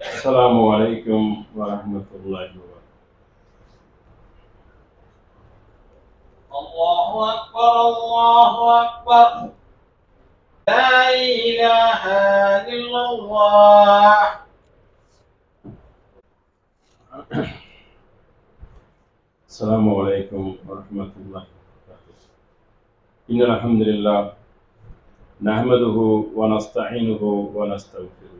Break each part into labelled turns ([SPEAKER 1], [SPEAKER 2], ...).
[SPEAKER 1] السلام عليكم ورحمة الله وبركاته.
[SPEAKER 2] الله أكبر الله أكبر. لا إله إلا الله.
[SPEAKER 1] السلام عليكم ورحمة الله وبركاته. إن الحمد لله نحمده ونستعينه ونستغفره.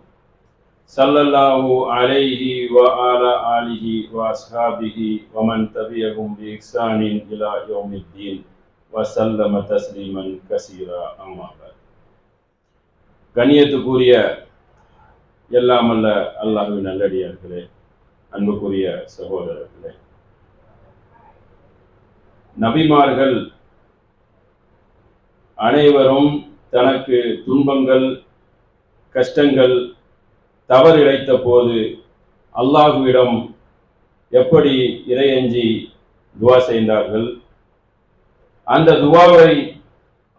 [SPEAKER 1] சல்லல்லாஹு அலைஹி வ ஆல ஆலிஹி வ அஸ்ஹாபிஹி வமன் தபியகும் பி இஹ்சானின் இலா யோமித்தீன். வசல்லம தஸ்லீமன் கசீரா. அம்மாபாத் கண்ணியத்துக்குரிய எல்லாமல்ல அல்லாஹுவின் நல்லடியார்களே அன்புக்குரிய சகோதரர்களே. நபிமார்கள் அனைவரும் தனக்கு துன்பங்கள் கஷ்டங்கள் தவறு இழைத்த போது அல்லாஹுவிடம் எப்படி இறையஞ்சி துவா செய்தார்கள்? அந்த துவாவை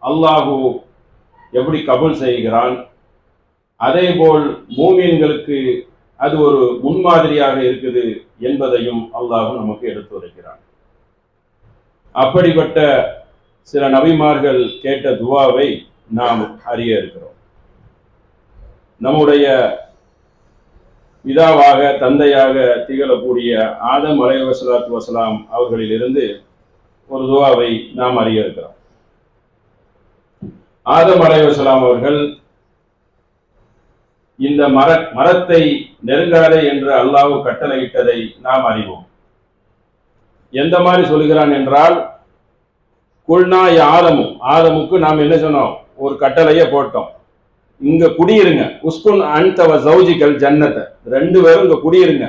[SPEAKER 1] அல்லாஹு எப்படி கபுல் செய்கிறான்? அதேபோல் மூமியன்களுக்கு அது ஒரு முன்மாதிரியாக இருக்குது என்பதையும் அல்லாஹு நமக்கு எடுத்துரைக்கிறான் அப்படிப்பட்ட சில நபிமார்கள் கேட்ட துவாவை நாம் அறிய இருக்கிறோம். நம்முடைய பிதாவாக தந்தையாக திகழக்கூடிய ஆதம் அலை வசலாத்து வசலாம் அவர்களிலிருந்து ஒரு துவாவை நாம் அறிய இருக்கிறோம். ஆதம் அலை வசலாம் அவர்கள் இந்த மர மரத்தை நெருங்காதே என்று அல்லாஹ் கட்டளையிட்டதை நாம் அறிவோம். எந்த மாதிரி சொல்கிறான் என்றால் குல்னா ஆதமும் ஆதமுக்கு நாம் என்ன சொன்னோம்? ஒரு கட்டளையை போட்டோம். இங்க குடியிருங்க. உஸ்குன் அன்தவ சௌஜிகள் ஜன்னத்தை ரெண்டு பேரும் இங்க குடியிருங்க.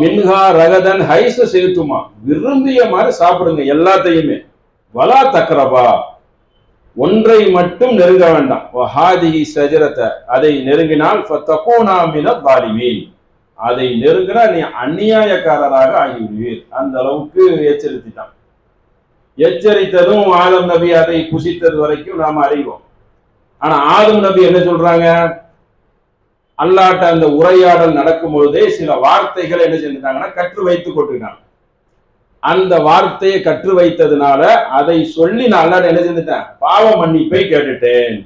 [SPEAKER 1] மின்ஹா ரகதன் ஹைச சேர்த்துமா விரும்பிய மாதிரி சாப்பிடுங்க எல்லாத்தையுமே. வலா தக்கரபா ஒன்றை மட்டும் நெருங்க வேண்டாம். ஹாதிஹி சஜரத்தை அதை நெருங்கினால் ஃபத்தகூனா மின தாலிமீன். அதை நெருங்கினா நீ அந்நியாயக்காரராக ஆகிவிடுவீர். அந்த அளவுக்கு எச்சரித்திட்டான். எச்சரித்ததும் ஆலம் நபி அதை புசித்தது வரைக்கும் நாம் அறிவோம் ஆனா ஆதம் நபி என்ன சொல்றாங்க? அல்லாட்ட அந்த உரையாடல் நடக்கும் பொழுதே சில வார்த்தைகள் என்ன செஞ்சுட்டாங்கன்னா கற்று வைத்துக் கொண்டிருக்காங்க அந்த வார்த்தையை கற்று வைத்ததுனால அதை சொல்லி நான் அல்லாட்ட என்ன செஞ்சுட்டேன்? பாவ மன்னிப்பை கேட்டுட்டேன்.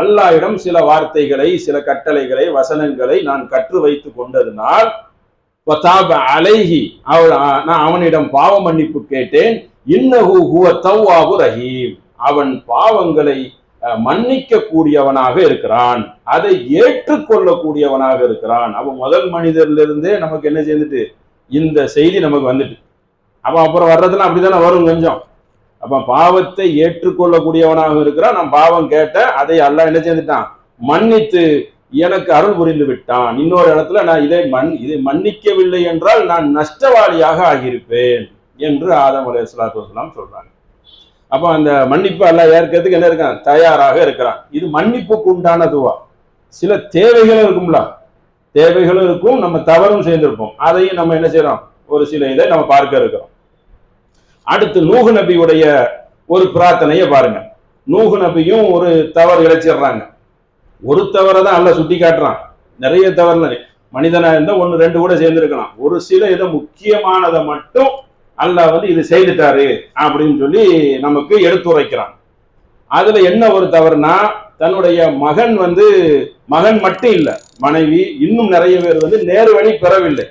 [SPEAKER 1] அல்லாயிடம் சில வார்த்தைகளை சில கட்டளைகளை வசனங்களை நான் கற்று வைத்துக் கொண்டதினால் வதாப அலைஹி அவள் நான் அவனிடம் பாவ மன்னிப்பு கேட்டேன். இன்னஹு ஹுவ தவ்வாபு ரஹீம். அவன் பாவங்களை மன்னிக்க கூடியவனாக இருக்கிறான். அதை ஏற்றுக்கொள்ளக்கூடியவனாக இருக்கிறான். அவன் முதல் மனிதர்லேருந்தே நமக்கு என்ன செய்துட்டு இந்த செய்தி நமக்கு வந்துட்டு. அப்போ அப்புறம் வர்றதுலாம் அப்படிதானே வரும் கொஞ்சம். அப்போ பாவத்தை ஏற்றுக்கொள்ளக்கூடியவனாக இருக்கிறான். நான் பாவம் கேட்டேன். அதை அல்லாஹ் என்ன செய்துட்டான்? மன்னித்து எனக்கு அருள் புரிந்து விட்டான். இன்னொரு இடத்துல நான் இதை மன் இதை மன்னிக்கவில்லை என்றால் நான் நஷ்டவாளியாக ஆகியிருப்பேன். என்று ஆதம் அலைய சலாத்து வசலாம் சொல்றாங்க. அப்போ அந்த மன்னிப்பு எல்லாம் ஏற்கிறதுக்கு என்ன இருக்கான்? தயாராக இருக்கிறான். இது மன்னிப்புக்கு உண்டான துவா. சில தேவைகளும் இருக்கும்ல. தேவைகளும் இருக்கும் நம்ம தவறும் செய்திருப்போம். அதையும் நம்ம என்ன செய்யறோம் ஒரு சில இதை நம்ம பார்க்க இருக்கிறோம். அடுத்து நூகு நபியுடைய ஒரு பிரார்த்தனையை பாருங்க. நூகு நபியும் ஒரு தவறு இழைச்சிடுறாங்க. ஒரு தவறை தான் அல்ல சுட்டி காட்டுறான். நிறைய தவறு மனிதனா இருந்தா ஒன்று ரெண்டு கூட சேர்ந்துருக்கலாம். ஒரு சில இதை முக்கியமானதை மட்டும் அல்லாஹ் வந்து இது செய்துட்டாரு அப்படின்னு சொல்லி நமக்கு எடுத்துரைக்கிறான். அதுல என்ன ஒரு தவறுனா தன்னுடைய மகன் வந்து மகன் மட்டும் இல்லை மனைவி இன்னும் நிறைய பேர் வந்து நேர்வழி பெறவில்லை.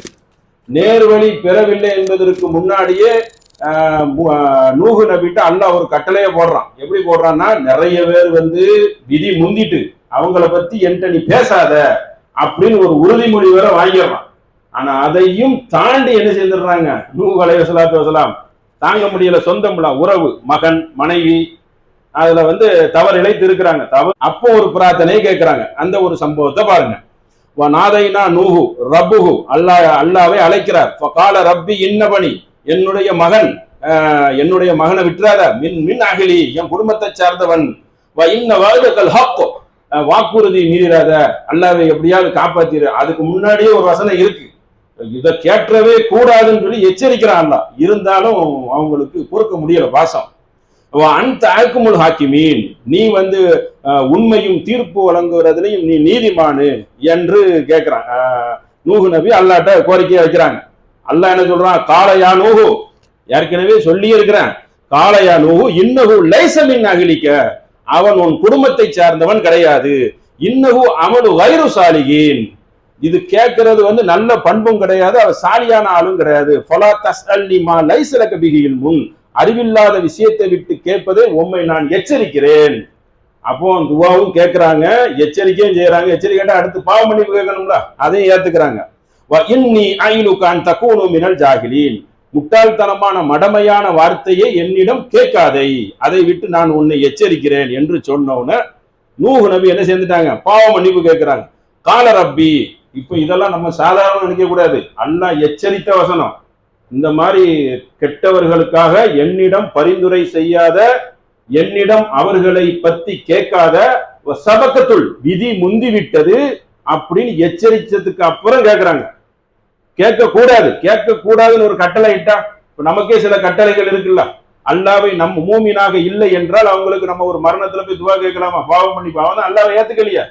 [SPEAKER 1] நேர்வழி பெறவில்லை என்பதற்கு முன்னாடியே நூகு நபிட்ட அல்லாஹ் ஒரு கட்டளையை போடுறான். எப்படி போடுறான்னா நிறைய பேர் வந்து விதி முந்திட்டு அவங்கள பத்தி என்கிட்ட நீ பேசாத அப்படின்னு ஒரு உறுதிமொழி வேற வாங்கிடுறான். ஆனா அதையும் தாண்டி என்ன செஞ்சிடுறாங்க நூ அலைஹி ஸலாத்து வசலாம் தாங்க முடியல சொந்தம்லாம் உறவு மகன் மனைவி. அதுல வந்து தவறு இழைத்து இருக்கிறாங்க தவறு. அப்போ ஒரு பிரார்த்தனையை கேட்கிறாங்க. அந்த ஒரு சம்பவத்தை பாருங்க. நாதைனா நூஹு ரப்புஹு. அல்லாஹ் அல்லாவை அழைக்கிறார். கால ரப்பி இன்னபணி என்னுடைய மகன் என்னுடைய மகனை விட்டுறாத. மின் மின் அகிலி என் குடும்பத்தை சார்ந்தவன். வ இன்ன வாழ்க்கல் ஹாக்கோ வாக்குறுதி மீறாத. அல்லாவை எப்படியாவது காப்பாத்திரு. அதுக்கு முன்னாடியே ஒரு வசனம் இருக்கு. இதை கேட்டவே கூடாதுன்னு சொல்லி எச்சரிக்கிறான் இருந்தாலும் அவங்களுக்கு பொறுக்க முடியல பாசம். அந்த ஆக்குமுல் ஹாக்கிமீன். நீ வந்து உண்மையும் தீர்ப்பு வழங்குறதுலையும் நீ நீதிமானு என்று கேட்கிறான் நூகு நூஹு நபி அல்லாட்ட கோரிக்கையை வைக்கிறாங்க. அல்லா என்ன சொல்றான்? காளையா நூகு ஏற்கனவே சொல்லி இருக்கிறேன் காளையா நூகு இன்னகு லைசமின் அகிலிக்க அவன் உன் குடும்பத்தை சார்ந்தவன் கிடையாது. இன்னகு அமலு வைரு சாலிகின். இது கேட்கறது வந்து நல்ல பண்பும் கிடையாது அவர் சாலியான ஆளும் கிடையாது. ஃபலா தஸ் அல்லிமா லைஸலக பிகில் முன். அறிவில்லாத விஷயத்தை விட்டு கேட்பதை உம்மை நான் எச்சரிக்கிறேன். அப்போ துவாவும் கேட்கிறாங்க எச்சரிக்கையும் செய்யறாங்க. எச்சரிக்கைட்டா அடுத்து பாவம் பண்ணி கேட்கணும்ல அதையும் ஏத்துக்கிறாங்க. வ இன்னி ஐலுகான் தக்கூனு மினல் ஜாகிலீன். முட்டாள்தனமான மடமையான வார்த்தையை என்னிடம் கேட்காதை. அதை விட்டு நான் உன்னை எச்சரிக்கிறேன் என்று சொன்னவுடனே நூகு நபி என்ன செஞ்சுட்டாங்க பாவ மன்னிப்பு கேட்கிறாங்க. கால ரப்பி இப்போ இதெல்லாம் நம்ம சாதாரண நினைக்க கூடாது. அல்லாஹ் எச்சரித்த வசனம். இந்த மாதிரி கெட்டவர்களுக்காக என்னிடம் பரிந்துரை செய்யாத என்னிடம் அவர்களை பத்தி கேட்காத சபக்கத்துள் விதி முந்தி விட்டது அப்படின்னு எச்சரிச்சதுக்கு அப்புறம் கேட்கறாங்க கேட்க கூடாது. கேட்க கூடாதுன்னு ஒரு கட்டளை இட்டா இப்ப நமக்கே சில கட்டளைகள் இருக்குல்ல. அல்லாவை நம்ம மூமினாக இல்லை என்றால் அவங்களுக்கு நம்ம ஒரு மரணத்துல போய் துவா கேட்கலாமா? பாவம் பண்ணி பாவம் அல்லாவை ஏத்துக்கலையா?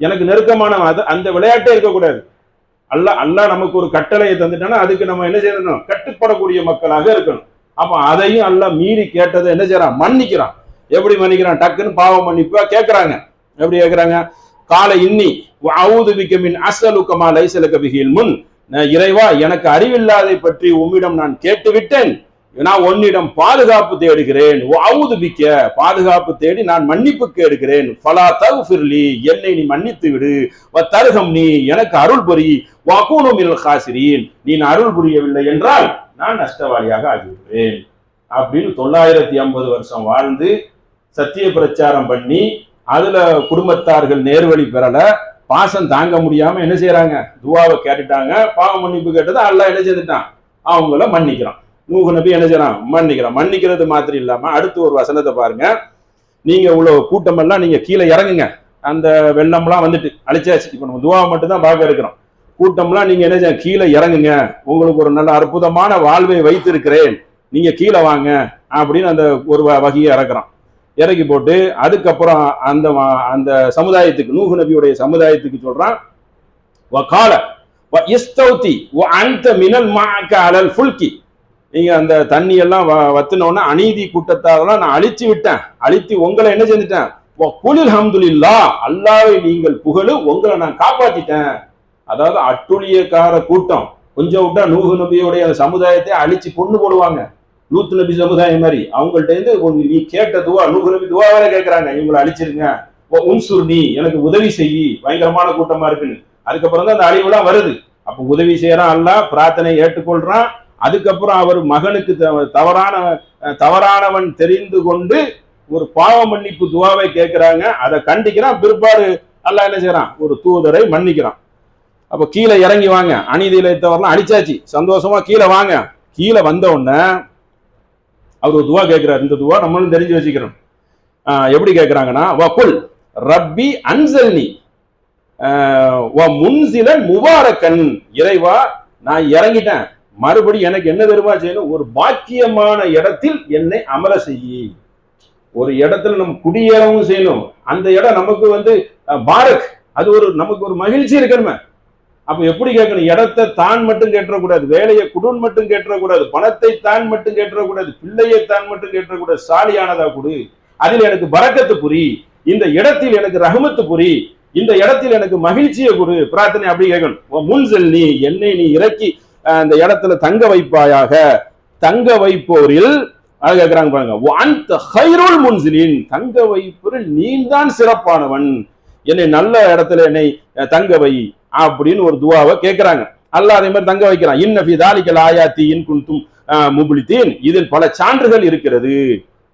[SPEAKER 1] எனக்கு நெருக்கமான அது அந்த விளையாட்டே இருக்கக்கூடாது. அல்ல அல்லாஹ் நமக்கு ஒரு கட்டளையை தந்துட்டானா அதுக்கு நம்ம என்ன செய்யணும்? கட்டுப்படக்கூடிய மக்களாக இருக்கணும். அப்ப அதையும் அல்ல மீறி கேட்டதை என்ன செய்யறான்? மன்னிக்கிறான். எப்படி மன்னிக்கிறான்? டக்குன்னு பாவம் மன்னிப்பா கேட்கறாங்க எப்படி கேட்கறாங்க காலை இன்னி அவுது பிக்கமின் அசலுக்கமா லைசலுக்க பிகில் முன் இறைவா எனக்கு அறிவில்லாதை பற்றி உம்மிடம் நான் கேட்டு விட்டேன் நான் உன்னிடம் பாதுகாப்பு தேடுகிறேன். அவுது பிக்க பாதுகாப்பு தேடி நான் மன்னிப்பு கேடுகிறேன். ஃபலா தகுஃபிர்லி என்னை நீ மன்னித்து விடு வ தருகம் நீ எனக்கு அருள் புரி. வகூனுமில் காசிரியன் நீ அருள் புரியவில்லை என்றால் நான் நஷ்டவாளியாக ஆகிவிடுவேன். அப்படின்னு தொள்ளாயிரத்தி ஐம்பது வருஷம் வாழ்ந்து சத்திய பிரச்சாரம் பண்ணி அதுல குடும்பத்தார்கள் நேர்வழி பெறல. பாசம் தாங்க முடியாம என்ன செய்யறாங்க துவாவை கேட்டுட்டாங்க. பாவ மன்னிப்பு கேட்டது அல்ல என்ன செஞ்சுட்டான் அவங்கள மன்னிக்கிறான். நூகு நபி என்ன செய்யறான்? மன்னிக்கிறான். மன்னிக்கிறது மாத்திரம் இல்லாம அடுத்து ஒரு வசனத்தை பாருங்க. நீங்க இவ்வளவு கூட்டமெல்லாம் நீங்க கீழே இறங்குங்க. அந்த வெள்ளம்லாம் வந்துட்டு அழிச்சாச்சு. இப்ப நம்ம துவா மட்டும்தான் பார்க்க இருக்கிறோம். கூட்டம்லாம் நீங்க என்ன செய்ய கீழே இறங்குங்க. உங்களுக்கு ஒரு நல்ல அற்புதமான வாழ்வை வைத்திருக்கிறேன். நீங்க கீழே வாங்க. அப்படின்னு அந்த ஒரு வ- வகையை இறக்குறான். இறக்கி போட்டு அதுக்கப்புறம் அந்த அந்த சமுதாயத்துக்கு நூகு நபியுடைய சமுதாயத்துக்கு சொல்றான் வகால வ இஸ்தௌதி வ மினல் மாக்க அலல் ஃபுல்கி. நீங்கள் அந்த தண்ணி எல்லாம் வ- வத்துனோன்னா அநீதி கூட்டத்தாரெல்லாம் நான் அழித்து விட்டேன். அழித்து உங்களை என்ன செஞ்சுட்டேன்? குளிர் ஹம்துல்லா ஹம்துலில்லா அல்லாவை நீங்கள் புகழு உங்களை நான் காப்பாத்திட்டேன். அதாவது அட்டுழியக்கார கூட்டம். கொஞ்சம் விட்டா நூகு நபியுடைய சமுதாயத்தை அழிச்சு கொண்டு போடுவாங்க. லூத்து நபி சமுதாயம் மாதிரி. அவங்கள்ட்ட இருந்து நீ கேட்ட துவா நூகு நபி துவா வேற கேட்கறாங்க இவங்களை அழிச்சிருங்க. ஓ, உன்சுர் நீ எனக்கு உதவி செய்யி. பயங்கரமான கூட்டமா இருக்குன்னு. அதுக்கப்புறம் தான் அந்த அழிவுலாம் வருது. அப்ப உதவி செய்யறான் அல்ல பிரார்த்தனை ஏற்றுக்கொள்றான். அதுக்கப்புறம் அவர் மகனுக்கு தவறான தவறானவன் தெரிந்து கொண்டு ஒரு பாவ மன்னிப்பு துவாவை கேட்கிறாங்க. அதை கண்டிக்கிறான். பிற்பாடு அல்ல என்ன செய்யறான்? ஒரு தூதரை மன்னிக்கிறான். அப்ப கீழே இறங்கி வாங்க. அநீதி இழைத்தவரெல்லாம் அடிச்சாச்சு. சந்தோஷமா கீழே வாங்க. கீழே வந்த உடனே அவர் ஒரு துவா கேட்கிறார். இந்த துவா நம்மளும் தெரிஞ்சு வச்சுக்கிறோம். எப்படி கேட்கிறாங்கன்னா வகுல் ரப்பி அன்சல்னி முன்சில முபாரக்கன். இறைவா நான் இறங்கிட்டேன். மறுபடி எனக்கு என்ன தெரியுமா செய்யணும்? ஒரு பாக்கியமான இடத்தில் என்னை அமர செய்யி. ஒரு இடத்துல நம்ம குடியேறவும் செய்யணும். அந்த இடம் நமக்கு வந்து பாரக். அது ஒரு நமக்கு ஒரு மகிழ்ச்சி இருக்கணுமே. அப்ப எப்படி கேட்கணும்? இடத்தை தான் மட்டும் கேட்டக்கூடாது வேலையை குடுன் மட்டும் கேட்டக்கூடாது பணத்தை தான் மட்டும் கேட்டக்கூடாது பிள்ளையை தான் மட்டும் கேட்டக்கூடாது சாலியானதா கொடு. அதில் எனக்கு பறக்கத்து புரி. இந்த இடத்தில் எனக்கு ரகுமத்து புரி. இந்த இடத்தில் எனக்கு மகிழ்ச்சியை கொடு. பிரார்த்தனை அப்படி கேட்கணும். முன் செல் நீ என்னை நீ இறக்கி அந்த இடத்துல தங்க வைப்பாயாக. தங்க வைப்போரில் அது கேட்கிறாங்க பாருங்க. அந்த ஹைருல் முன்சிலின். தங்க வைப்போரில் நீ தான் சிறப்பானவன். என்னை நல்ல இடத்துல என்னை தங்க வை அப்படின்னு ஒரு துவாவை கேட்கிறாங்க. அல்லாஹ் அதே மாதிரி தங்க வைக்கிறான். இன்னபி தாலிக்கல் ஆயாத்தி இன் குன்தும் முபிலித்தீன். இதில் பல சான்றுகள் இருக்கிறது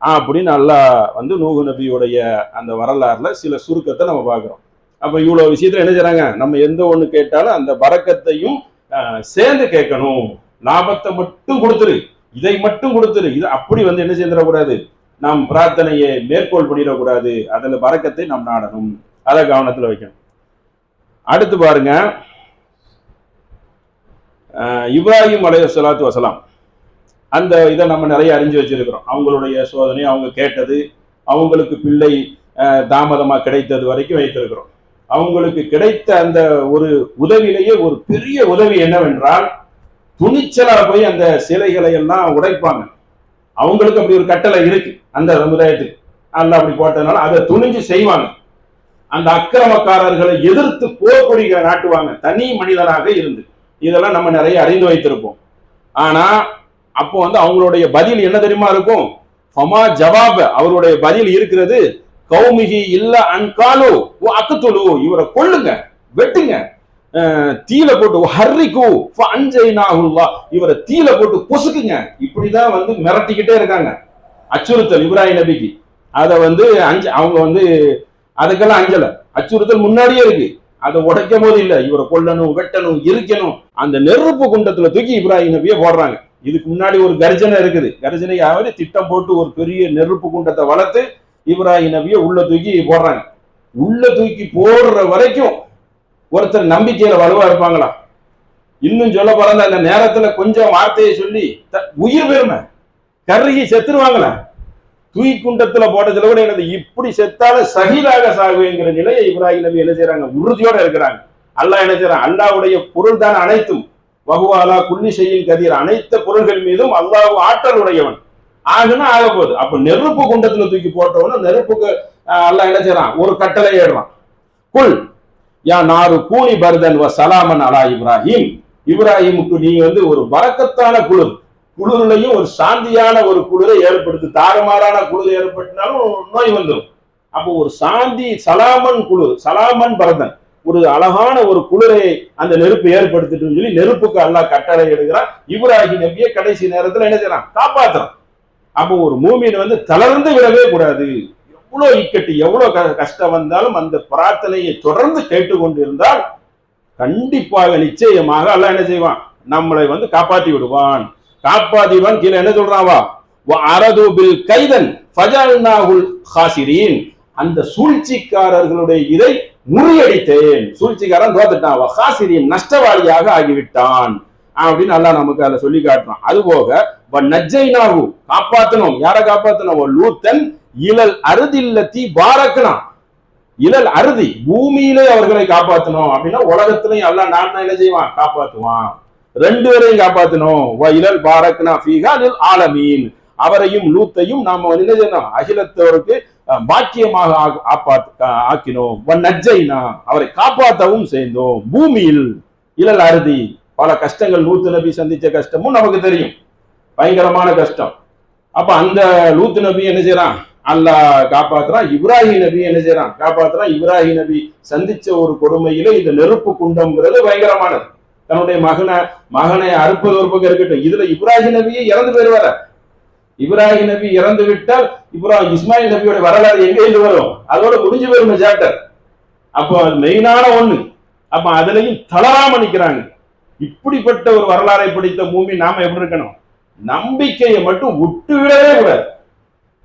[SPEAKER 1] அப்படின்னு அல்லாஹ் வந்து நூகு நபியுடைய அந்த வரலாறுல சில சுருக்கத்தை நம்ம பார்க்குறோம். அப்போ இவ்வளோ விஷயத்துல என்ன செய்றாங்க? நம்ம எந்த ஒன்று கேட்டாலும் அந்த பறக்கத்தையும் சேர்ந்து கேட்கணும். லாபத்தை மட்டும் கொடுத்துரு. இதை மட்டும் கொடுத்துரு. இது அப்படி வந்து என்ன செஞ்சிடக்கூடாது நாம் பிரார்த்தனையை மேற்கோள் பண்ணிடக்கூடாது. அதுல வரக்கத்தை நாம் நாடணும். அதை கவனத்துல வைக்கணும். அடுத்து பாருங்க. அஹ், இப்ராஹிம் அலைய சலாத்து வசலாம் அந்த இதை நம்ம நிறைய அறிஞ்சு வச்சிருக்கிறோம். அவங்களுடைய சோதனை அவங்க கேட்டது அவங்களுக்கு பிள்ளை அஹ், தாமதமா கிடைத்தது வரைக்கும் வைத்திருக்கிறோம். அவங்களுக்கு கிடைத்த அந்த ஒரு உதவியிலேயே ஒரு பெரிய உதவி என்னவென்றால் துணிச்சலா போய் அந்த சிலைகளை எல்லாம் உடைப்பாங்க. அவங்களுக்கு அப்படி ஒரு கட்டளை இருக்கு அந்த சமுதாயத்துக்கு. அல்ல அப்படி போட்டதுனால அதை துணிஞ்சு செய்வாங்க. அந்த அக்கிரமக்காரர்களை எதிர்த்து போர் நாட்டுவாங்க. தனி மனிதனாக இருந்து. இதெல்லாம் நம்ம நிறைய அறிந்து வைத்திருப்போம். ஆனா அப்போ வந்து அவங்களுடைய பதில் என்ன தெரியுமா இருக்கும்? ஃபமா ஜவாப். அவருடைய பதில் இருக்கிறது கௌமிகி இல்ல அன்காலு அக்குத்துலு இவரை கொள்ளுங்க வெட்டுங்க. தீல போட்டு ஹர்ரிக்கு அஞ்சைனாகுல்லா இவரை தீல போட்டு பொசுக்குங்க. இப்படிதான் வந்து மிரட்டிக்கிட்டே இருக்காங்க. அச்சுறுத்தல் இப்ராஹிம் நபிக்கு. அதை வந்து அஞ்சு அவங்க வந்து அதுக்கெல்லாம் அஞ்சல. அச்சுறுத்தல் முன்னாடியே இருக்கு. அதை உடைக்கும் போது இல்லை. இவரை கொல்லணும் வெட்டணும் இருக்கணும் அந்த நெருப்பு குண்டத்துல தூக்கி இப்ராஹிம் நபியை போடுறாங்க. இதுக்கு முன்னாடி ஒரு கர்ஜனை இருக்குது. கர்ஜனையாவது திட்டம் போட்டு ஒரு பெரிய நெருப்பு குண்டத்தை வளர்த்து இப்ராஹிம் நபியை உள்ள தூக்கி போடுறாங்க. உள்ள தூக்கி போடுற வரைக்கும் ஒருத்தர் நம்பிக்கையில வலுவா இருப்பாங்களா? இன்னும் சொல்ல போறாங்க அந்த நேரத்துல கொஞ்சம் வார்த்தையை சொல்லி த- உயிர் பெருமை கருகி செத்துருவாங்களா? தூய் குண்டத்துல போட்டதுல கூட எனது இப்படி செத்தாலும் சகிதாக சாகுவேங்கிற நிலையை இப்ராஹிம் நபி என்ன செய்றாங்க? உறுதியோட இருக்கிறாங்க. அல்லாஹ் என்ன செய்யறான் அல்லாவுடைய பொருள் தான் அனைத்தும். வகுவாலா குள்ளி செய்யும் கதிர். அனைத்து பொருள்கள் மீதும் அல்லாஹ் ஆற்றல் உடையவன். ஆகுனா ஆக போகுது அப்ப நெருப்பு குண்டத்துல தூக்கி போட்டவன நெருப்புக்கு எல்லாம் என்ன செய்யறான்? ஒரு கட்டளை ஏடுறான் குல் யா நாரு கூனி பரதன் வ சலாமன் அலா இப்ராஹிம். இப்ராஹிமுக்கு நீ வந்து ஒரு வரக்கத்தான குளிர். குளிர்லையும் ஒரு சாந்தியான ஒரு குளிரை ஏற்படுத்து தாறுமாறான குளிர் ஏற்பட்டினாலும் நோய் வந்துடும் அப்போ ஒரு சாந்தி சலாமன் குளிர் சலாமன் பரதன் ஒரு அழகான ஒரு குளிரை அந்த நெருப்பு ஏற்படுத்திட்டு சொல்லி நெருப்புக்கு அல்லா கட்டளை எடுக்கிறான் இப்ராஹிம் நபியை கடைசி நேரத்துல என்ன செய்யறான்? காப்பாத்துறான். அப்போ ஒரு மூமின் வந்து தளர்ந்து விடவே கூடாது. எவ்வளோ இக்கட்டு எவ்வளோ க- கஷ்டம் வந்தாலும் அந்த பிரார்த்தனையை தொடர்ந்து கேட்டுக்கொண்டு இருந்தால் கண்டிப்பாக நிச்சயமாக அல்ல என்ன செய்வான்? நம்மளை வந்து காப்பாற்றி விடுவான். காப்பாத்திடுவான் கீழே என்ன சொல்றாவா வா. கைதன் ஃபஜல்னாஹுல் ஹாசிரீன். அந்த சூழ்ச்சிக்காரர்களுடைய இதை முறியடித்தேன். சூழ்ச்சிக்காரன் தோத்துட்டான். வா நஷ்டவாளியாக ஆகிவிட்டான். அப்படின்னு அல்லாஹ் நமக்கு அதை சொல்லி காட்டுறான். அது போக வ காப்பாத்தணும். யாரை காப்பாத்தணும்? லூத்தன் இழல் அறுதில்லத்தி பாரக்கனா இழல் அருதி பூமியிலே அவர்களை காப்பாத்தணும். அப்படின்னா உலகத்திலையும் எல்லாம் நான் என்ன செய்வான்? காப்பாத்துவான். ரெண்டு பேரையும் காப்பாத்தணும். வ இலல் பாரக்னா ஃபீஹா ஆலமீன். அவரையும் லூத்தையும் நாம என்ன செய்யணும்? அகிலத்தவருக்கு பாக்கியமாக ஆக்கினோம். வ நஜ்ஜைனா அவரை காப்பாற்றவும் சேர்ந்தோம். பூமியில் இழல் அருதி. பல கஷ்டங்கள் லூத்து நபி சந்திச்ச கஷ்டமும் நமக்கு தெரியும். பயங்கரமான கஷ்டம். அப்ப அந்த லூத்து நபி என்ன செய்யறான்? அல்லா காப்பாத்துறான். இப்ராஹிம் நபி என்ன செய்யறான்? காப்பாத்துறான். இப்ராஹிம் நபி சந்திச்ச ஒரு கொடுமையில இந்த நெருப்பு குண்டம்ங்கிறது பயங்கரமானது. தன்னுடைய மகனை மகனை அறுப்பது ஒரு பக்கம் இருக்கட்டும். இதுல இப்ராஹிம் நபியே இறந்து போயிருவார இப்ராஹிம் நபி இறந்து விட்டால் இப்ராஹிம் இஸ்மாயில் நபியோட வரலாறு எங்க இருந்து வரும்? அதோட முடிஞ்சு போயிருந்த சாப்டர் அப்போ மெயினான ஒண்ணு. அப்ப அதுலயும் தளராம நிக்கிறாங்க. இப்படிப்பட்ட ஒரு வரலாறை படித்த பூமி நாம எப்படி இருக்கணும்? நம்பிக்கையை மட்டும் விட்டு விடவே கூடாது.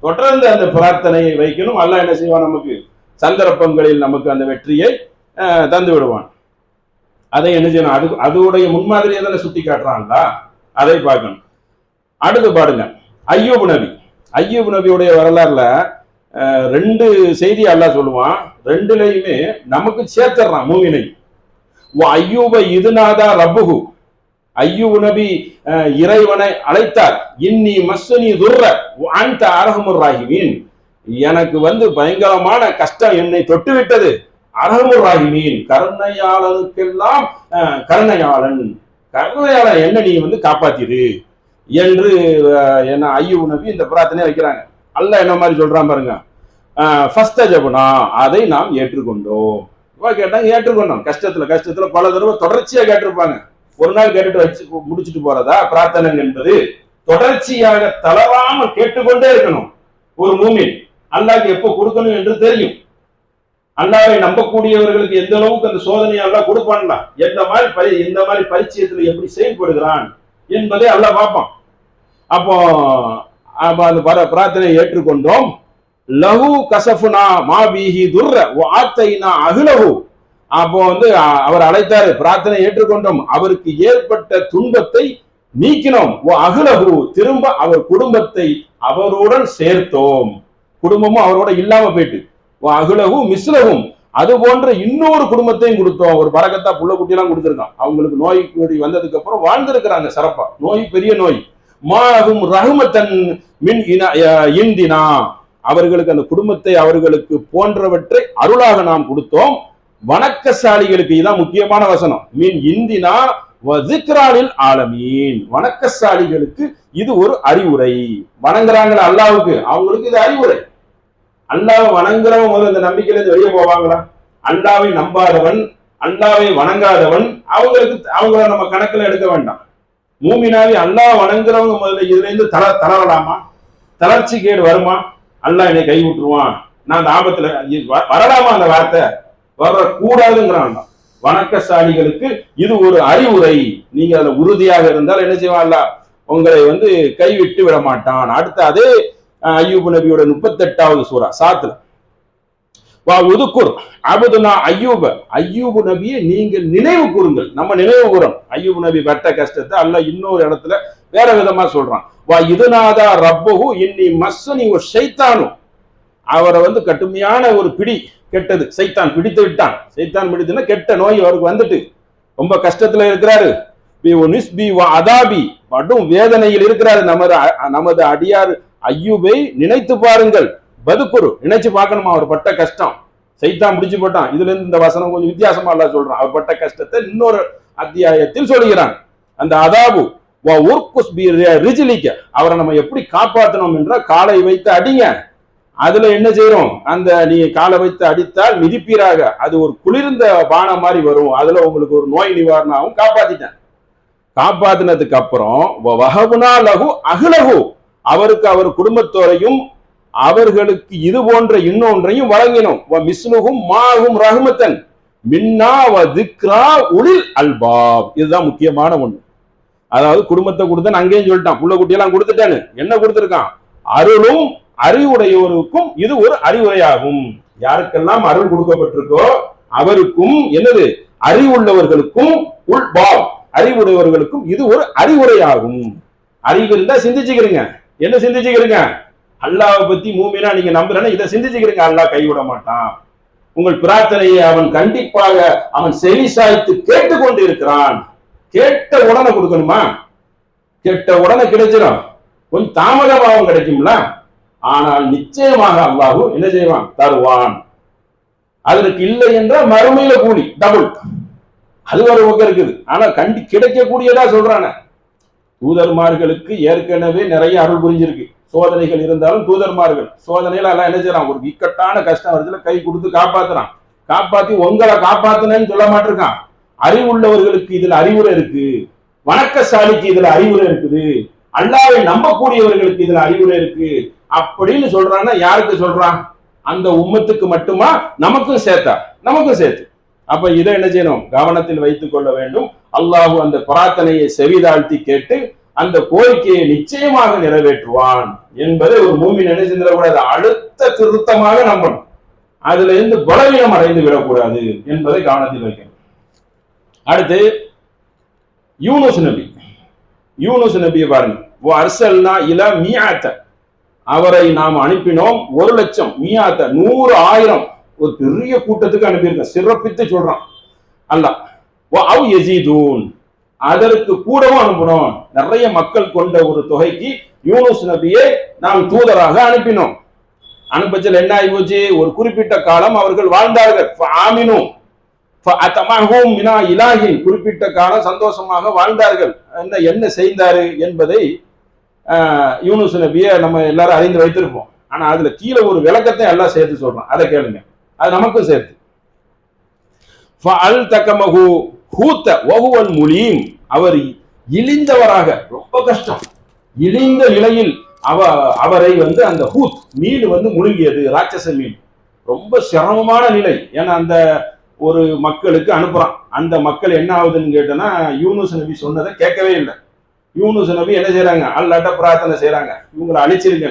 [SPEAKER 1] தொடர்ந்து அந்த பிரார்த்தனையை வைக்கணும். அல்ல என்ன செய்வான் நமக்கு? சந்தர்ப்பங்களில் நமக்கு அந்த வெற்றியை தந்து விடுவான். அதை என்ன செய்யணும்? அது அதோடைய முன்மாதிரியை தானே சுட்டி காட்டுறான்ல அதை பார்க்கணும். அடுத்து பாடுங்க ஐயோபு நபி. ஐயோபு நபியுடைய வரலாறுல ரெண்டு செய்தி அல்லா சொல்லுவான். ரெண்டுலையுமே நமக்கு சேர்த்துறான் மூவினை ஐயூப இதுநாதா ரப்புகு ஐயூ நபி இறைவனை அழைத்தார். இன்னி மஸ்ஸனி துர்ர அந்த அரகமுர் ராகிமீன் எனக்கு வந்து பயங்கரமான கஷ்டம் என்னை தொட்டு விட்டது அரகமுர் ராகிமீன் கருணையாளனுக்கெல்லாம் கருணையாளன். கருணையாளன் என்ன நீ வந்து காப்பாத்திடு? என்று என்ன ஐயூ நபி இந்த பிரார்த்தனை வைக்கிறாங்க. அல்ல என்ன மாதிரி சொல்றான் பாருங்க. ஃபஸ்ட் ஜபுனா அதை நாம் ஏற்றுக்கொண்டோம். இவா கேட்டாங்க ஏற்றுக்கொண்டோம். கஷ்டத்துல கஷ்டத்துல பல தடவை தொடர்ச்சியா கேட்டிருப்பாங்க. ஒரு நாள் கேட்டுட்டு வச்சு முடிச்சுட்டு போறதா? பிரார்த்தனை என்பது தொடர்ச்சியாக தளராம கேட்டுக்கொண்டே இருக்கணும். ஒரு மூமின் அல்லாஹ்க்கு எப்போ கொடுக்கணும் என்று தெரியும். அல்லாவை நம்பக்கூடியவர்களுக்கு எந்த அளவுக்கு அந்த சோதனையெல்லாம் கொடுப்பான்லாம் கொடுப்பான்ல எந்த மாதிரி பரி எந்த மாதிரி பரிச்சயத்துல எப்படி செயல்படுகிறான் என்பதை அல்லா பார்ப்பான். அப்போ அப்ப அந்த பர- பிரார்த்தனையை ஏற்றுக்கொண்டோம். லகு கசஃபுனா மாபீஹி துர்ர ஆத்தைனா அகுலகு அப்போ வந்து அவர் அழைத்தாரு பிரார்த்தனை ஏற்றுக்கொண்டோம். அவருக்கு ஏற்பட்ட துன்பத்தை நீக்கினோம். ஓ அகிலஹு திரும்ப அவர் குடும்பத்தை அவருடன் சேர்த்தோம். குடும்பமும் அவரோட இல்லாம போயிட்டு ஓ அகிலஹு மிஸ்லகும் அது போன்ற இன்னொரு குடும்பத்தையும் கொடுத்தோம். ஒரு பறக்கத்தா புள்ள குட்டியெல்லாம் கொடுத்துருக்கான். அவங்களுக்கு நோய் கூடி வந்ததுக்கு அப்புறம் வாழ்ந்திருக்கிறாங்க சிறப்பா. நோய் பெரிய நோய். மாகும் ரகுமத்தன் மின் இந்தினா. அவர்களுக்கு அந்த குடும்பத்தை அவர்களுக்கு போன்றவற்றை அருளாக நாம் கொடுத்தோம். வணக்கசாலிகளுக்கு இதான் முக்கியமான வசனம். மீன் இந்தினா வசிக்ரானில் ஆலமீன். வணக்கசாலிகளுக்கு இது ஒரு அறிவுரை. வணங்குறாங்களா அல்லாவுக்கு. அவங்களுக்கு இது அறிவுரை. அல்லாவை வணங்குறவன் முதல்ல இந்த நம்பிக்கையில இருந்து வெளியே போவாங்களா? அல்லாவை நம்பாதவன் அல்லாவை வணங்காதவன் அவங்களுக்கு அவங்கள நம்ம கணக்குல எடுக்க வேண்டாம். மூமினாவை அல்லாஹ் வணங்குறவங்க முதல்ல இதுல இருந்து தள தளரலாமா? தளர்ச்சி கேடு வருமா? அல்லாஹ் என்னை கை விட்டுருவான். நான் அந்த ஆபத்துல வரலாமா அந்த வார்த்தை? வரக்கூடாதுங்கிறான் வணக்கசாலிகளுக்கு இது ஒரு அறிவுரை. நீங்க அதுல உறுதியாக இருந்தால் என்ன செய்வான் உங்களை வந்து கைவிட்டு விட மாட்டான். அடுத்து அதே ஐயூப் நபியோட முப்பத்தெட்டாவது சூரா சாத்துல. வா உதுக்குர் அபுதுனா ஐயூப. ஐயூபு நபியை நீங்கள் நினைவு கூறுங்கள். நம்ம நினைவு கூறோம் ஐயூப் நபி பட்ட கஷ்டத்தை அல்ல இன்னொரு இடத்துல வேற விதமா சொல்றான். வா இதுநாதா ரப்பஹு இன்னி மஸ்ஸனி ஒரு சைத்தானும் அவரை வந்து கடுமையான ஒரு பிடி கெட்டது. சைத்தான் பிடித்து விட்டான். சைத்தான் பிடித்துன்னா கெட்ட நோய் அவருக்கு வந்துட்டு. ரொம்ப கஷ்டத்துல இருக்கிறாரு. பி அதாபி. படும் வேதனையில் இருக்கிறாரு. நமது நமது அடியார் ஐயூபை நினைத்து பாருங்கள். பதுக்குரு. நினைச்சு பார்க்கணுமா? அவர் பட்ட கஷ்டம். சைத்தான் பிடிச்சு போட்டான். இதுல இருந்து இந்த வசனம் கொஞ்சம் வித்தியாசமா இல்ல சொல்றான். அவர் பட்ட கஷ்டத்தை இன்னொரு அத்தியாயத்தில் சொல்லுகிறான் அந்த அதாபு ரிஜிலிக்க. அவரை நம்ம எப்படி காப்பாற்றணும் என்றால் காலை வைத்து அடிங்க. அதுல என்ன செய்யறோம் அந்த நீங்க காலை வைத்து அடித்தால் மிதிப்பீராக. அது ஒரு குளிர்ந்த பானம் மாதிரி வரும். அதுல உங்களுக்கு ஒரு நோய் நிவாரணமாகவும் காப்பாத்திட்டேன். காப்பாத்தினதுக்கு அப்புறம் வ- லகு அகுலகு அவருக்கு அவர் குடும்பத்தோரையும் அவர்களுக்கு இது போன்ற இன்னொன்றையும் வழங்கினோம். வ மிஸ்லுகும் மாகும் ரஹ்மத்தன். மின்னா வ திக்ரா உளில் அல்பாப். இதுதான் முக்கியமான ஒன்று அதாவது குடும்பத்தை கொடுத்தேன் அங்கேயும் சொல்லிட்டான். புள்ள குட்டியெல்லாம் கொடுத்துட்டேன்னு. என்ன கொடுத்துருக்கான்? அருளும் அறிவுடையவருக்கும் இது ஒரு அறிவுரையாகும். யாருக்கெல்லாம் அருள் கொடுக்கப்பட்டிருக்கோ அவருக்கும் என்னது? அறிவுள்ளவர்களுக்கும் உள்பாவ் அறிவுடையவர்களுக்கும் இது ஒரு அறிவுரையாகும். அறிவு இருந்தா சிந்திச்சுக்கிறீங்க. என்ன சிந்திச்சுக்கிறீங்க? அல்லாவை பத்தி மூமினா நீங்க நம்புறேன்னா இதை சிந்திச்சுக்கிறீங்க. அல்லாஹ் கைவிட மாட்டான். உங்கள் பிரார்த்தனையை அவன் கண்டிப்பாக அவன் செவி சாய்த்து கேட்டுக்கொண்டு இருக்கிறான். கேட்ட உடனே கொடுக்கணுமா? கேட்ட உடனே கிடைச்சிடும் கொஞ்சம் தாமதமாகவும் கிடைக்கும்ல? ஆனால் நிச்சயமாக அல்லாஹு என்ன செய்வான்? தருவான். அதற்கு இல்லை என்றால் மறுமையில கூலி டபுள் அது ஒரு பக்கம் இருக்குது. ஆனா கண்டி கிடைக்கக்கூடியதா சொல்றான. தூதர்மார்களுக்கு ஏற்கனவே நிறைய அருள் புரிஞ்சிருக்கு. சோதனைகள் இருந்தாலும் தூதர்மார்கள் சோதனையில எல்லாம் என்ன செய்யறான் ஒரு இக்கட்டான கஷ்டம் வருதுல கை கொடுத்து காப்பாத்துறான். காப்பாத்தி உங்களை காப்பாத்துனேன்னு சொல்ல மாட்டிருக்கான். அறிவுள்ளவர்களுக்கு இதுல அறிவுரை இருக்கு. வணக்கசாலிக்கு இதுல அறிவுரை இருக்குது. அல்லாவை நம்பக்கூடியவர்களுக்கு இதுல அறிவுரை இருக்கு. அப்படின்னு சொல்றான்னா யாருக்கு சொல்றான் அந்த உம்மத்துக்கு மட்டுமா? நமக்கும் சேர்த்தா. நமக்கும் சேர்த்து. அப்ப இதை என்ன செய்யணும்? கவனத்தில் வைத்துக் கொள்ள வேண்டும். அல்லாஹ் அந்த பிரார்த்தனையை செவிதாழ்த்தி கேட்டு அந்த கோரிக்கையை நிச்சயமாக நிறைவேற்றுவான் என்பதை ஒரு மூமி நினைச்சிருந்தக்கூடாது அழுத்த திருத்தமாக நம்பணும். அதுல இருந்து பலவீனம் அடைந்து விடக்கூடாது என்பதை கவனத்தில் வைக்கணும். அடுத்து யூனுஸ் நபி. யூனுஸ் நபியை பாருங்க. ஓ அர்சல்னா இல மியாத்த. அவரை நாம் அனுப்பினோம் ஒரு லட்சம் மியாத்த. நூறு ஆயிரம். ஒரு பெரிய கூட்டத்துக்கு அனுப்பியிருக்கேன். சிறப்பித்து சொல்றான். அல்ல. ஓ அவ் எஜிதூன் அதற்கு கூடவும் அனுப்பினோம். நிறைய மக்கள் கொண்ட ஒரு தொகைக்கு யூனுஸ் நபியை நாம் தூதராக அனுப்பினோம். அனுப்பச்சல் என்ன ஆகி போச்சு ஒரு குறிப்பிட்ட காலம் அவர்கள் வாழ்ந்தார்கள். ஆமினும் மினா இலாஹின் குறிப்பிட்ட காலம் சந்தோஷமாக வாழ்ந்தார்கள். என்ன என்ன செய்தாரு என்பதை ஆஹ், யூனுஸ் நபியை நம்ம எல்லாரும் அறிந்து வைத்திருப்போம். ஆனா அதுல கீழே ஒரு விளக்கத்தை எல்லாம் சேர்த்து சொல்றோம் அதை கேளுங்க. அது நமக்கும் சேர்த்து. அல் தக்கமகு ஹூத்த வகுவன் முலியும் அவர் இழிந்தவராக ரொம்ப கஷ்டம். இழிந்த நிலையில் அவ அவரை வந்து அந்த ஹூத் மீன் வந்து முழுங்கியது ராட்சச மீன். ரொம்ப சிரமமான நிலை. ஏன்னா அந்த ஒரு மக்களுக்கு அனுப்புகிறான் அந்த மக்கள் என்ன ஆகுதுன்னு கேட்டோன்னா யூனுஸ் நபி சொன்னதை கேட்கவே இல்லை. யூனுஸ் நபி என்ன செய்கிறாங்க அல்லாட்ட பிரார்த்தனை செய்கிறாங்க இவங்களை அழிச்சிருங்க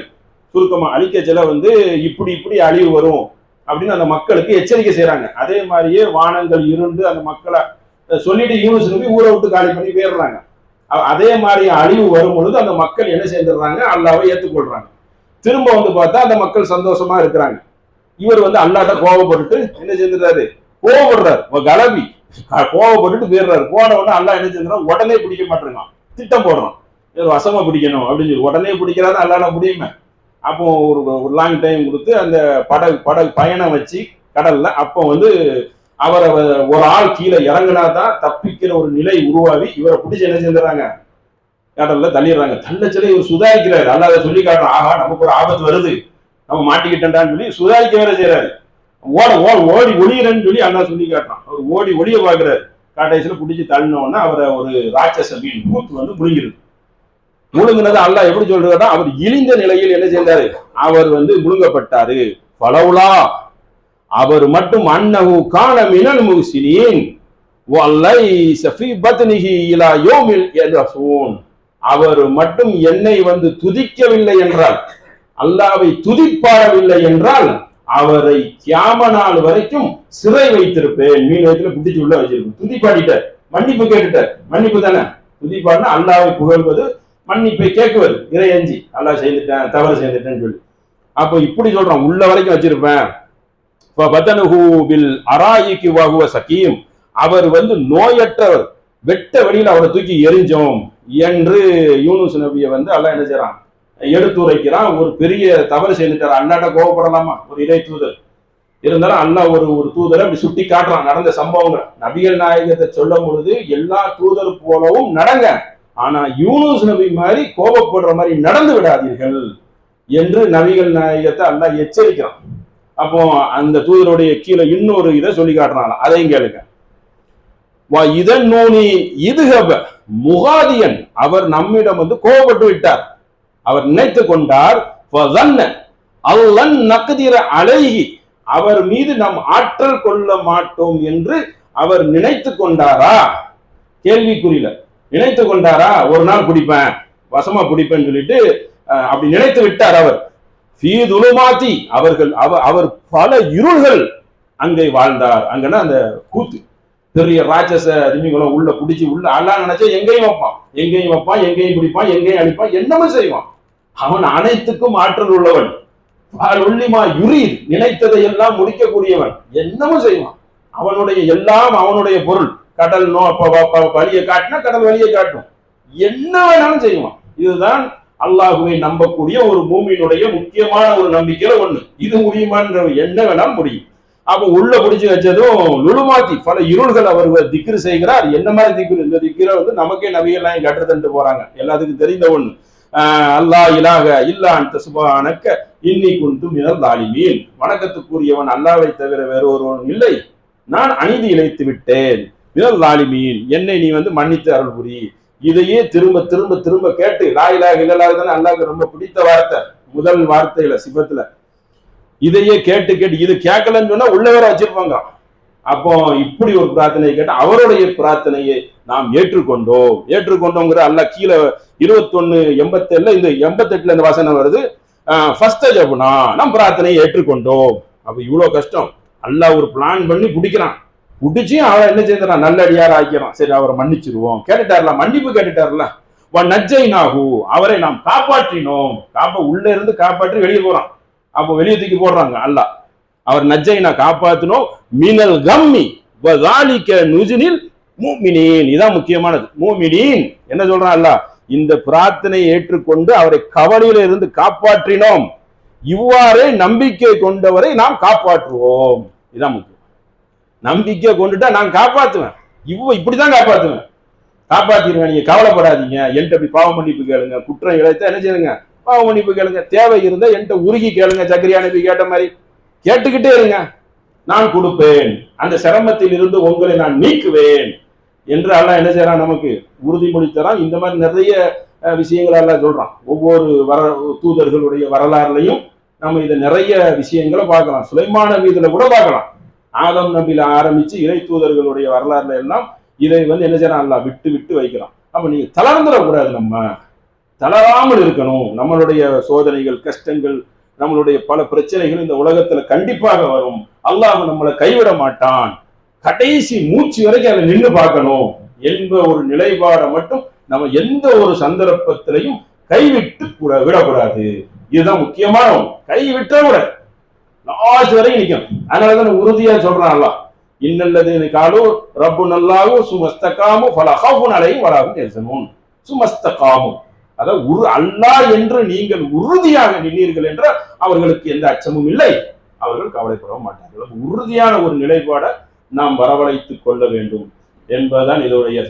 [SPEAKER 1] சுருக்கமாக அழிக்கச்சில வந்து இப்படி இப்படி அழிவு வரும் அப்படின்னு அந்த மக்களுக்கு எச்சரிக்கை செய்கிறாங்க அதே மாதிரியே வானங்கள் இருந்து அந்த மக்களை சொல்லிட்டு யூனுஸ் நபி ஊரை விட்டு காலி பண்ணி போயிடுறாங்க. அதே மாதிரி அழிவு வரும் பொழுது அந்த மக்கள் என்ன செஞ்சிடுறாங்க அல்லாவை ஏற்றுக்கொள்றாங்க திரும்ப வந்து பார்த்தா அந்த மக்கள் சந்தோஷமா இருக்கிறாங்க. இவர் வந்து அல்லாட்ட கோபப்பட்டு என்ன செஞ்சிடறாரு? கோவப்படுறாரு. கலவி கோவப்பட்டுட்டு போயிடுறாரு. போன உடனே அல்லா என்ன செஞ்சான் உடனே பிடிக்க மாட்டேங்கான் திட்டம் போடுறான். ஏதோ வசமா பிடிக்கணும் அப்படின்னு சொல்லி. உடனே பிடிக்கிறாரு அல்லாட முடியுமே. அப்போ ஒரு ஒரு லாங் டைம் கொடுத்து அந்த படகு படகு பயணம் வச்சு கடல்ல அப்போ வந்து அவரை ஒரு ஆள் கீழே இறங்குனா தான் தப்பிக்கிற ஒரு நிலை உருவாகி இவரை பிடிச்சி என்ன செஞ்சுறாங்க கடல்ல தள்ளிடுறாங்க. தள்ளச்சலே இவர் சுதாரிக்கிறாரு. அல்லாத சொல்லி காட்டுறான். ஆஹா நமக்கு ஒரு ஆபத்து வருது. நம்ம மாட்டிக்கிட்டேன்டான்னு சொல்லி சுதாரிக்க வேற செய்யறாரு ஓட ஓ ஓடி ஒளியிறன்னு சொல்லி அண்ணா சொல்லி காட்டுறான். அவர் ஓடி ஒளிய பாக்குறாரு காட்டேஜில் பிடிச்சி தள்ளினோடனே அவரை ஒரு ராட்சச மீன் கூத்து வந்து முழுங்கிருது. முழுங்கினது அல்லாஹ் எப்படி சொல்றதா அவர் இழிந்த நிலையில் என்ன செய்தாரு? அவர் வந்து முழுங்கப்பட்டாரு. பலவுலா அவர் மட்டும் அன்னகு காண மினல் முஹ்சினீன். பத்னிஹி அவர் மட்டும் என்னை வந்து துதிக்கவில்லை என்றால் அல்லாவை துதிப்பாடவில்லை என்றால் அவரை தியாம நாள் வரைக்கும் சிறை வைத்திருப்பேன். மீன் வயிற்றுல பிடிச்சு உள்ள வச்சிருப்பேன். துதி பாடிட்டார். மன்னிப்பு கேட்டுட்டார். மன்னிப்பு தானே? துதி பாடினா அல்லாவை புகழ்வது மன்னிப்பை கேட்குவது. இறையஞ்சி அல்லா செய்துட்டேன் தவறு செய்துட்டேன்னு சொல்லி. அப்போ இப்படி சொல்றான். உள்ள வரைக்கும் வச்சிருப்பேன். பில் அராயிக்கு வகுவ சகீம். அவர் வந்து நோயற்றவர். வெட்ட வெளியில் அவரை தூக்கி எரிஞ்சோம். என்று யூனுஸ் நபியை வந்து அல்லாஹ் என்ன செய்யறான் எடுத்துரைக்கிறான். ஒரு பெரிய தவறு செய்துட்டார். அண்ணாட்ட கோவப்படலாமா? ஒரு இறை தூதர். இருந்தாலும் அண்ணா ஒரு ஒரு தூதரை அப்படி சுட்டி காட்டுறான். நடந்த சம்பவங்கள் நபிகள் நாயகத்தை சொல்லும் பொழுது எல்லா தூதர் போலவும் நடங்க. ஆனா யூனுஸ் நபி மாதிரி கோபப்படுற மாதிரி நடந்து விடாதீர்கள் என்று நபிகள் நாயகத்தை அல்லா எச்சரிக்கிறான். அப்போ அந்த தூதருடைய கீழே இன்னொரு இதை சொல்லி காட்டுறாங்க அதையும் கேளுங்க. வா இதன் நூனி இதுகப முகாதியன். அவர் நம்மிடம் வந்து கோபப்பட்டு விட்டார். அவர் நினைத்து கொண்டார் அழகி அவர் மீது நாம் ஆற்றல் கொள்ள மாட்டோம் என்று அவர் நினைத்து கொண்டாரா? கேள்விக்குறியில நினைத்து கொண்டாரா? ஒரு நாள் பிடிப்பேன் வசமா பிடிப்பேன்னு சொல்லிட்டு அப்படி நினைத்து விட்டார் அவர். ஃபீதுலுமாத்தி அவர்கள் அவர் பல இருள்கள் அங்கே வாழ்ந்தார். அங்கன்னா அந்த கூத்து பெரிய ராட்சச திமிங்கலம் உள்ள பிடிச்சி உள்ள அல்லா நினைச்சா எங்கேயும் வைப்பான். எங்கேயும் வைப்பான் எங்கேயும் பிடிப்பான் எங்கேயும் அடிப்பான் என்னமே செய்வான். அவன் அனைத்துக்கும் ஆற்றல் உள்ளவன். உள்ளிமா யுரீத் நினைத்ததை எல்லாம் முடிக்கக்கூடியவன். என்னமும் செய்வான். அவனுடைய எல்லாம் அவனுடைய பொருள். கடல் நோ வழியை காட்டினா கடல் வழியை காட்டும். என்ன வேணாலும் செய்வான். இதுதான் அல்லாஹுவை நம்பக்கூடிய ஒரு பூமியினுடைய முக்கியமான ஒரு நம்பிக்கையில ஒண்ணு. இது முடியுமான்ற என்ன வேணாலும் முடியும். அப்ப உள்ள பிடிச்சு வச்சதும் லுழுமாத்தி பல இருள்கள் அவர் திக்ரு செய்கிறார். என்ன மாதிரி திக்ரு? இந்த திக்ரை வந்து நமக்கே நபிகள்லாம் கட்டுறதுன்ட்டு தந்து போறாங்க. எல்லாத்துக்கும் தெரிந்த ஒண்ணு. அல்லா இலாக இல்லா அந்த சுபானக்க இன்னி குந்து மினல் தாலிமீன். வணக்கத்துக்குரியவன் அல்லாவை தவிர வேறு ஒருவன் இல்லை. நான் அநீதி இழைத்து விட்டேன். மினல் தாலிமீன். என்னை நீ வந்து மன்னித்து அருள் புரி இதையே திரும்ப திரும்ப திரும்ப கேட்டு லாயிலாக இல்லலாக தானே அல்லாவுக்கு ரொம்ப பிடித்த வார்த்தை. முதல் வார்த்தையில சிபத்துல. இதையே கேட்டு கேட்டு இது கேட்கலன்னு சொன்னா உள்ள வேற வச்சிருப்பாங்க. அப்போ இப்படி ஒரு பிரார்த்தனையை கேட்டு அவருடைய பிரார்த்தனையை நாம் ஏற்றுக்கொண்டோம். ஏற்றுக்கொண்டோங்கிற அல்ல கீழே இருபத்தொன்னு எண்பத்தேழுல இந்த எண்பத்தெட்டுல இந்த வசனம் வருது? ஃபர்ஸ்ட் ஜபுனா நம் பிரார்த்தனையை ஏற்றுக்கொண்டோம். அப்ப இவ்வளோ கஷ்டம். அல்ல ஒரு பிளான் பண்ணி பிடிக்கிறான் பிடிச்சி அவரை என்ன செய்யறான்? நல்ல அடியார் ஆக்கிறான் சரி அவரை மன்னிச்சிருவோம். கேட்டுட்டார்ல? மன்னிப்பு கேட்டுட்டார்ல? நஜ்ஜை நாகு அவரை நாம் காப்பாற்றினோம். காப்ப உள்ள இருந்து காப்பாற்றி வெளியே போறான். அப்போ வெளியே தூக்கி போடுறாங்க அல்லாஹ் அவர் நஜ்ஜை நான் காப்பாற்றினோம் மினல் கம்மி வதாலிக்க நுஜினில் மூமினீன். இதான் முக்கியமானது. மூமினீன். என்ன சொல்றான் அல்லாஹ் இந்த பிரார்த்தனையை ஏற்றுக்கொண்டு அவரை கவலையில இருந்து காப்பாற்றினோம். இவ்வாறே நம்பிக்கை கொண்டவரை நாம் காப்பாற்றுவோம். இதான் முக்கியம். நம்பிக்கை கொண்டுட்டா நான் காப்பாற்றுவேன் இவ்வ இப்படிதான் காப்பாற்றுவேன் காப்பாற்றிடுவேன் நீங்க கவலைப்படாதீங்க. என்கிட்ட அப்படி பாவ மன்னிப்பு கேளுங்க. குற்றம் இழைத்தா என்ன செய்யுங்க? பாவ மன்னிப்பு கேளுங்க. தேவை இருந்தா என்கிட்ட உருகி கேளுங்க. சக்கரியா நபி கேட்ட மாதிரி. கேட்டுக்கிட்டே இருங்க. நான் கொடுப்பேன். அந்த சிரமத்தில் இருந்து உங்களை நான் நீக்குவேன். என்று அல்லாஹ் என்ன செய்யறான் நமக்கு உறுதிமொழி தரான். இந்த மாதிரி நிறைய விஷயங்கள் எல்லாம் சொல்றான். ஒவ்வொரு வர தூதர்களுடைய வரலாறுலையும் நம்ம இதை நிறைய விஷயங்களை பார்க்கலாம். சுலைமான நபி கூட பார்க்கலாம். ஆதம் நபியில ஆரம்பிச்சு இறை தூதர்களுடைய வரலாறுல எல்லாம் இதை வந்து என்ன செய்யலாம் அல்ல விட்டு விட்டு வைக்கலாம் அப்ப நீங்க தளர்ந்துடக்கூடாது நம்ம. தளராமல் இருக்கணும். நம்மளுடைய சோதனைகள் கஷ்டங்கள் நம்மளுடைய பல பிரச்சனைகள் இந்த உலகத்துல கண்டிப்பாக வரும். அல்லாஹ் நம்மளை கைவிட மாட்டான். கடைசி மூச்சு வரைக்கும் அதை நின்று பார்க்கணும். என்ப ஒரு நிலைப்பாடை மட்டும் நம்ம எந்த ஒரு சந்தர்ப்பத்திலையும் கைவிட்டு கூட விடக்கூடாது. இதுதான் முக்கியமான கைவிட்ட கூட. லாஸ்ட் வரைக்கும் நிற்கும் அதனாலதான் உறுதியா சொல்றான் அல்லாஹ். இன்னல்லது காலோ ரப்பு நல்லாவும் சுமஸ்தகாமும் பல ஹவுன் அலையும் வராகும் சுமஸ்தகாமும் அதாவது உரு அல்லா என்று நீங்கள் உறுதியாக நின்றீர்கள் என்றால் அவர்களுக்கு எந்த அச்சமும் இல்லை. அவர்கள் கவலைப்பட மாட்டார்கள். உறுதியான ஒரு நிலைப்பாடை நாம் வரவழைத்துக் கொள்ள வேண்டும் என்பதுதான் இதோடைய